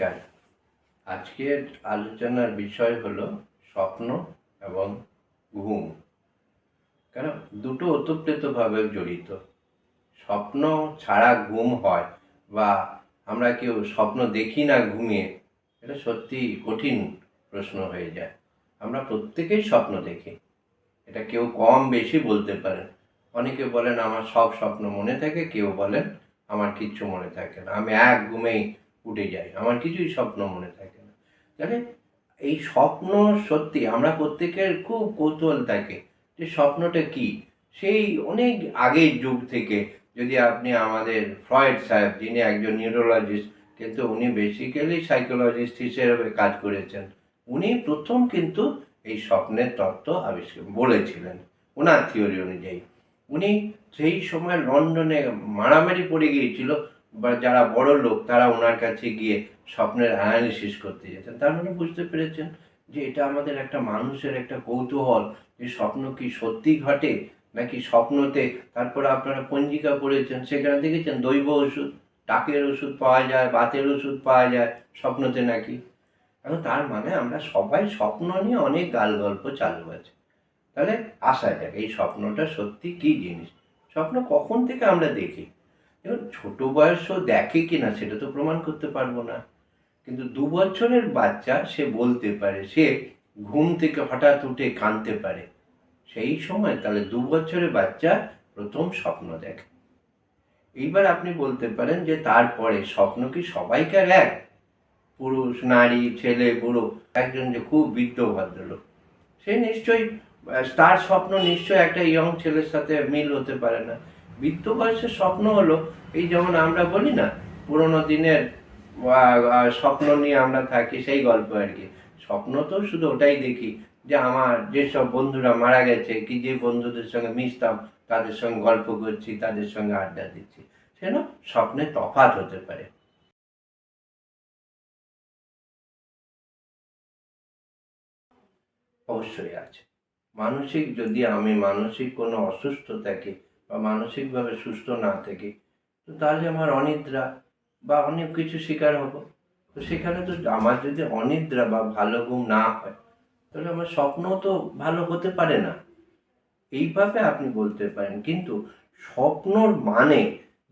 নমস্কার। আজকের আলোচনার বিষয় হলো স্বপ্ন এবং ঘুম। কারণ দুটো ওতপ্রোতভাবে জড়িত। স্বপ্ন ছাড়া ঘুম হয় বা আমরা কেউ স্বপ্ন দেখি না ঘুমিয়ে, এটা সত্যি কঠিন প্রশ্ন হয়ে যায়। আমরা প্রত্যেকেই স্বপ্ন দেখি। এটা কেউ কম বেশি বলতে পারেন। অনেকে বলেন, আমার সব স্বপ্ন মনে থাকে। কেউ বলেন, আমার কিচ্ছু মনে থাকে না। আমি এক ঘুমেই উঠে যায়। আমার কিছুই স্বপ্ন মনে থাকে না। তাহলে এই স্বপ্ন সত্যি আমরা প্রত্যেকের খুব কৌতূহল থাকে যে স্বপ্নটা কি? সেই অনেক আগের যুগ থেকে যদি আপনি আমাদের ফ্রয়েড সাহেব, যিনি একজন নিউরোলজিস্ট, কিন্তু উনি বেসিক্যালি সাইকোলজিস্ট হিসেবে কাজ করেছেন, উনি প্রথম কিন্তু এই স্বপ্নের তত্ত্ব আবিষ্কার বলেছিলেন, ওনার থিওরি অনুযায়ী। উনি সেই সময় লন্ডনে মারামারি পড়ে গিয়েছিল বা যারা বড় লোক, তারা ওনার কাছে গিয়ে স্বপ্নের অ্যানালিসিস করতে যেতেন। তার মানে বুঝতে পেরেছেন যে এটা আমাদের একটা মানুষের একটা কৌতূহল যে স্বপ্ন কি সত্যি ঘটে নাকি স্বপ্নতে তারপরে আপনারা পঞ্জিকা পড়েছেন সেখানে দেখেছেন দৈব ওষুধ, টাকের ওষুধ পাওয়া যায়, বাতের ওষুধ পাওয়া যায়, স্বপ্নতে নাকি? এখন তার মানে আমরা সবাই স্বপ্ন নিয়ে অনেক গাল গল্প চালু আছে তাহলে আসা যাক এই স্বপ্নটা সত্যি কি জিনিস? স্বপ্ন কখন থেকে আমরা দেখি? দেখুন ছোট বয়সও দেখে কি না সেটা তো প্রমাণ করতে পারব না। কিন্তু দু বছরের বাচ্চা সে বলতে পারে, সে ঘুম থেকে হঠাৎ উঠে কাঁদতে পারে। সেই সময় তাহলে দু বছরের বাচ্চা প্রথম স্বপ্ন দেখে। এইবার আপনি বলতে পারেন যে তারপরে স্বপ্ন কি সবাইকার এক? পুরুষ, নারী, ছেলে, বুড়ো, একজন যে খুব বৃদ্ধ ভদ্রলোক। সে নিশ্চয়ই তার স্বপ্ন নিশ্চয়ই একটা ইয়ং ছেলের সাথে মিল হতে পারে না। বৃদ্ধ বয়সের স্বপ্ন হলো, এই যেমন আমরা বলি না, পুরোনো দিনের স্বপ্ন নিয়ে আমরা থাকি সেই গল্প আর কি। স্বপ্ন তো শুধু ওটাই দেখি যে আমার যেসব বন্ধুরা মারা গেছে, কি যে বন্ধুদের সঙ্গে মিশতাম, তাদের সঙ্গে গল্প করছি, তাদের সঙ্গে আড্ডা দিচ্ছি। সেন স্বপ্নে তফাৎ হতে পারে। অবশ্যই আছে। মানসিক, যদি আমি মানসিক কোনো অসুস্থ থাকি বা মানসিকভাবে সুস্থ না থাকি, তো তাহলে আমার অনিদ্রা বা অনেক কিছু শিকার হব। তো সেখানে তো আমার যদি অনিদ্রা বা ভালো ঘুম না হয়, তাহলে আমার স্বপ্ন তো ভালো হতে পারে না। এইভাবে আপনি বলতে পারেন, কিন্তু স্বপ্নর মানে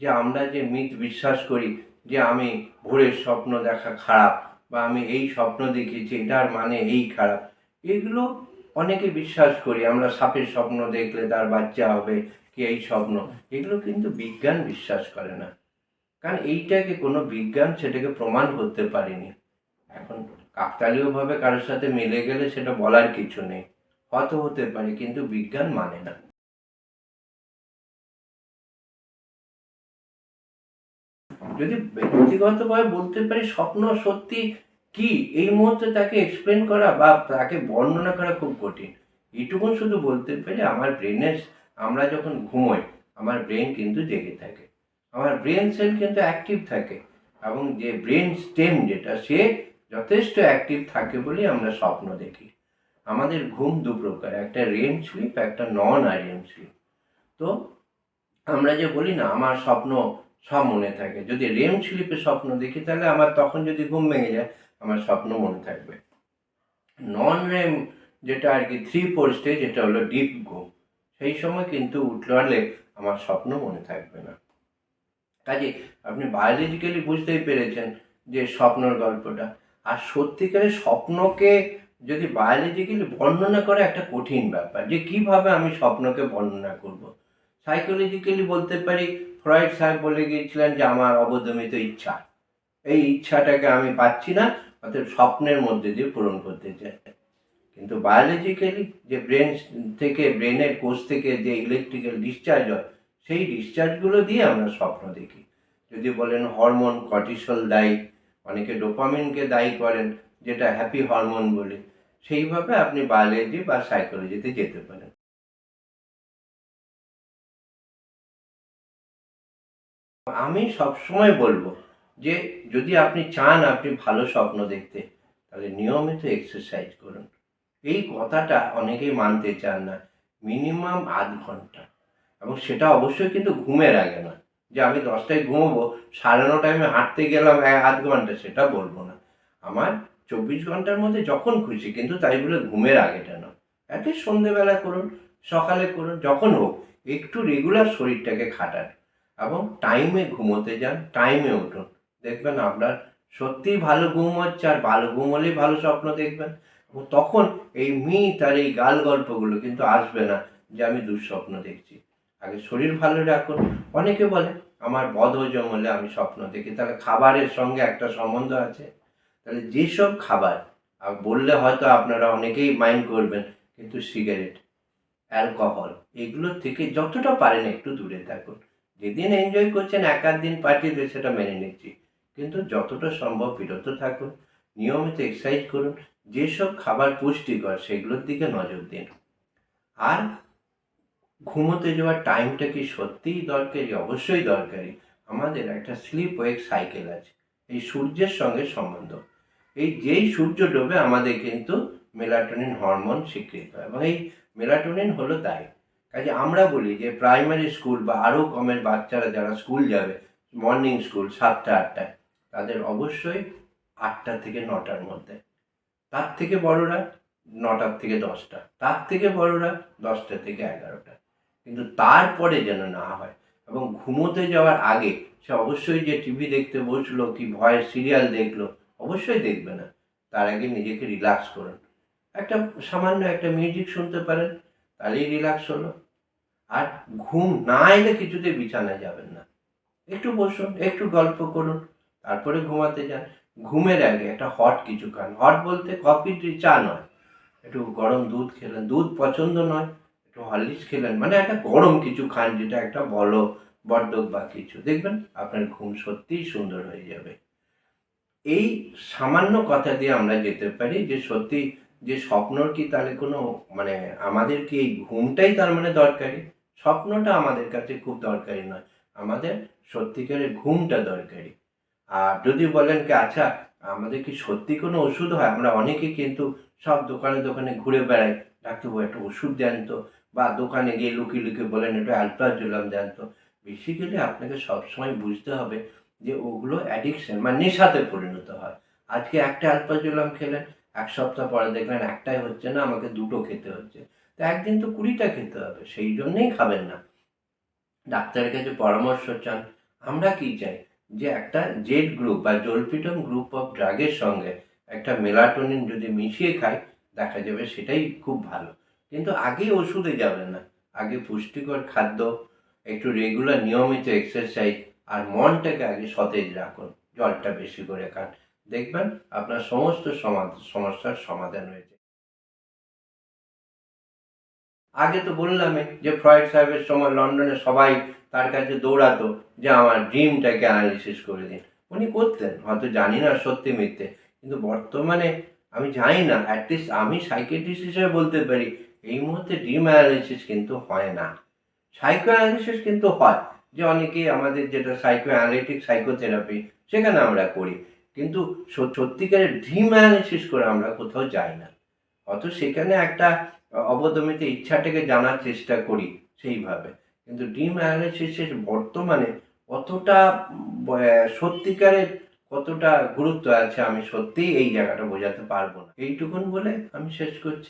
যে আমরা যে মিথ বিশ্বাস করি যে আমি ভোরের স্বপ্ন দেখা খারাপ বা আমি এই স্বপ্ন দেখেছি এটার মানে এই খারাপ, এগুলো অনেকে বিশ্বাস করি। আমরা সাপের স্বপ্ন দেখলে তার বাচ্চা হবে কি এই স্বপ্ন? এগুলো কিন্তু বিজ্ঞান বিশ্বাস করে না। কারণ এইটাকে কোনো বিজ্ঞান সেটাকে প্রমাণ করতে পারেনি। এখন কাকতালীয়ভাবে কারোর সাথে মিলে গেলে সেটা বলার কিছু নেই। হয়তো হতে পারে, কিন্তু বিজ্ঞান মানে না। যদি ব্যক্তিগতভাবে বলতে পারি, স্বপ্ন সত্যি কি? এই মুহূর্তে তাকে এক্সপ্লেন করা বা তাকে বর্ণনা করা খুব কঠিন। এইটুকুন শুধু বলতে পারি, আমার ব্রেনের আমরা যখন ঘুমোই, আমার ব্রেন কিন্তু জেগে থাকে। আমার ব্রেন সেল কিন্তু অ্যাক্টিভ থাকে এবং যে ব্রেন স্টেম যেটা, সে যথেষ্ট অ্যাক্টিভ থাকে বলেই আমরা স্বপ্ন দেখি। আমাদের ঘুম দু প্রকার, একটা রেম স্লিপ একটা নন আরএম স্লিপ তো আমরা যে বলি না, আমার স্বপ্ন সব মনে থাকে। যদি রেম স্লিপে স্বপ্ন দেখি, তাহলে আমার তখন যদি ঘুম ভেঙে যায়, আমার স্বপ্ন মনে থাকবে। নন রেম যেটা আর কি থ্রি ফোর স্টেজ এটা হলো ডিপ ঘুম। সেই সময় কিন্তু উঠলে আমার স্বপ্ন মনে থাকবে না। কাজে আপনি বায়োলজিক্যালি বুঝতেই পেরেছেন যে স্বপ্নর গল্পটা। আর সত্যিকারের স্বপ্নকে যদি বায়োলজিক্যালি বর্ণনা করা একটা কঠিন ব্যাপার, যে কীভাবে আমি স্বপ্নকে বর্ণনা করব? সাইকোলজিক্যালি বলতে পারি, ফ্রয়েড সাহেব বলে গিয়েছিলেন যে আমার অবদমিত ইচ্ছা। এই ইচ্ছাটাকে আমি পাচ্ছি না অর্থাৎ স্বপ্নের মধ্যে দিয়ে পূরণ করতে চাই। কিন্তু বায়োলজিক্যালি যে ব্রেন থেকে ব্রেনের কোষ থেকে যে ইলেকট্রিক্যাল ডিসচার্জ হয়, সেই ডিসচার্জগুলো দিয়ে আমরা স্বপ্ন দেখি। যদি বলেন হরমোন কর্টিসল দায়ী, অনেকে ডোপামিনকে দায়ী করেন, যেটা হ্যাপি হরমোন বলে, সেইভাবে আপনি বায়োলজি বা সাইকোলজিতে যেতে পারেন। আমি সবসময় বলব যে, যদি আপনি চান আপনি ভালো স্বপ্ন দেখতে, তাহলে নিয়মিত এক্সারসাইজ করুন। এই কথাটা অনেকেই মানতে চান না। মিনিমাম আধ ঘণ্টা। এবং সেটা অবশ্যই কিন্তু ঘুমের আগে না যে আমি দশটায় ঘুমোবো, সাড়ে নটায় আমি হাঁটতে গেলাম আধ ঘণ্টা, সেটা বলব না। আমার চব্বিশ ঘণ্টার মধ্যে যখন খুশি, কিন্তু তাই বলে ঘুমের আগেটা না অ্যাটলিস্ট সন্ধেবেলা করুন, সকালে করুন, যখন হোক, একটু রেগুলার শরীরটাকে খাটান। এবং টাইমে ঘুমোতে যান টাইমে উঠুন। দেখবেন আপনার সত্যিই ভালো ঘুম হচ্ছে, আর ভালো ঘুম হলেই ভালো স্বপ্ন দেখবেন। তখন এই মিথ আর এই গাল গল্পগুলো কিন্তু আসবে না যে আমি দুঃস্বপ্ন দেখছি। আগে শরীর ভালো রাখুন। অনেকে বলে, আমার বদহজম হলে আমি স্বপ্ন দেখি। তাহলে খাবারের সঙ্গে একটা সম্বন্ধ আছে? তাহলে যেসব খাবার বললে হয়তো আপনারা অনেকেই মাইন্ড করবেন, কিন্তু সিগারেট, অ্যালকোহল এগুলোর থেকে যতটা পারেন একটু দূরে থাকুন। যেদিন এনজয় করছেন, এক আধ দিন পার্টিতে সেটা মেনে নিচ্ছি। কিন্তু যতটা সম্ভব বিরত থাকুন। নিয়মিত এক্সারসাইজ করুন। যেসব খাবার পুষ্টিকর সেগুলোর দিকে নজর দিন। আর ঘুমোতে যাওয়ার টাইমটা কি সত্যিই দরকারি? অবশ্যই দরকারি। আমাদের একটা স্লিপ ওয়েক সাইকেল আছে। এই সূর্যের সঙ্গে সম্বন্ধ। এই যেই সূর্য ডোবে, আমাদের কিন্তু মেলাটোনিন হরমোন স্বীকৃত হয়। এবং এই মেলাটোনিন হলো তাই। কাজে আমরা বলি যে প্রাইমারি স্কুল বা আরও কমের বাচ্চারা যারা স্কুল যাবে মর্নিং স্কুল সাতটা, আটটায়, তাদের অবশ্যই আটটা থেকে নটার মধ্যে। তার থেকে বড়রা নটার থেকে দশটা, তার থেকে বড়রা দশটা থেকে এগারোটা। কিন্তু তারপরে যেন না হয় এবং ঘুমোতে যাওয়ার আগে সে অবশ্যই যে টিভি দেখতে বসল কি ভয়ের সিরিয়াল দেখল, অবশ্যই দেখবে না। তার আগে নিজেকে রিল্যাক্স করুন। একটা সামান্য একটা মিউজিক শুনতে পারেন, তাহলেই রিল্যাক্স হলো। আর ঘুম না এলে কিছুতে বিছানায় যাবেন না। একটু বসুন, একটু গল্প করুন, তারপরে ঘুমাতে যান। ঘুমের আগে, একটা হট কিছু খান। হট বলতে কফি চা নয়। একটু গরম দুধ খেলেন। দুধ পছন্দ নয়, একটু হরলিক্স খেলেন। মানে একটা গরম কিছু খান, যেটা একটা বলো, বর্ধক বা কিছু। দেখবেন আপনার ঘুম সত্যিই সুন্দর হয়ে যাবে। এই সামান্য কথা দিয়ে আমরা যেতে পারি যে সত্যি যে স্বপ্নর কি তাহলে কোনো মানে আমাদের কি এই ঘুমটাই তার মানে দরকারি? স্বপ্নটা আমাদের কাছে খুব দরকারি নয়। আমাদের সত্যিকারের ঘুমটা দরকারি। যদি বলেন কি আচ্ছা আমাদের কি সত্যি কোনো ওষুধ হয়? আমরা অনেকে কিন্তু সব দোকানে দোকানে ঘুরে বেড়াই। ডাক্তারবাবু একটা ওষুধ দেন তো, বা দোকানে গিয়ে লুকিয়ে লুকিয়ে বলেন, একটু অ্যালপ্রাজোলাম দেন তো। বেসিক্যালি আপনাকে সবসময় বুঝতে হবে যে ওগুলো অ্যাডিকশন মানে নেশাতে পরিণত হয়। আজকে একটা অ্যালপ্রাজোলাম খেলেন, এক সপ্তাহ পরে দেখলেন একটাই হচ্ছে না, আমাকে দুটো খেতে হচ্ছে। তো একদিন তো কুড়িটা খেতে হবে, সেই জন্যেই খাবেন না। ডাক্তারের কাছে পরামর্শ চান, আমরা কি চাই? যে একটা জেড গ্রুপ বা জলপিটম গ্রুপ অফ ড্রাগের সঙ্গে একটা মেলাটোনিন যদি মিশিয়ে খায়, দেখা যাবে সেটাই খুব ভালো। কিন্তু আগে ওষুধে যাবেন না। আগে পুষ্টিকর খাদ্য, একটু রেগুলার নিয়মিত এক্সারসাইজ আর মনটাকে আগে সতেজ রাখুন, জলটা বেশি করে খান। দেখবেন আপনার সমস্ত সমা- সমস্যার সমাধান হয়েছে। আগে তো বললামই যে ফ্রয়েড সাহেবের সময় লন্ডনে সবাই তার কাছে দৌড়াতো যে আমার ড্রিমটাকে অ্যানালিসিস করে দিন। উনি করতেন, হয়তো জানি না সত্যি মিথ্যে, কিন্তু বর্তমানে আমি জানি না অ্যাটলিস্ট আমি সাইকেট্রিস্ট হিসেবে বলতে পারি, এই মুহূর্তে ড্রিম অ্যানালিসিস কিন্তু হয় না। সাইকো অ্যানালিসিস কিন্তু হয়, যে অনেকেই আমাদের যেটা সাইকো অ্যানালিটিক সাইকোথেরাপি সেখানে আমরা করি, কিন্তু সত্যিকারের ড্রিম অ্যানালিসিস করে আমরা কোথাও যাই না। অত সেখানে একটা অবদমিত ইচ্ছাটাকে জানার চেষ্টা করি সেইভাবে। কিন্তু ডিম অ্যানালিসিসের বর্তমানে কতটা সত্যিকারের কতটা গুরুত্ব আছে আমি সত্যিই এই জায়গাটা বোঝাতে পারব না। এইটুকুন বলে আমি শেষ করছি।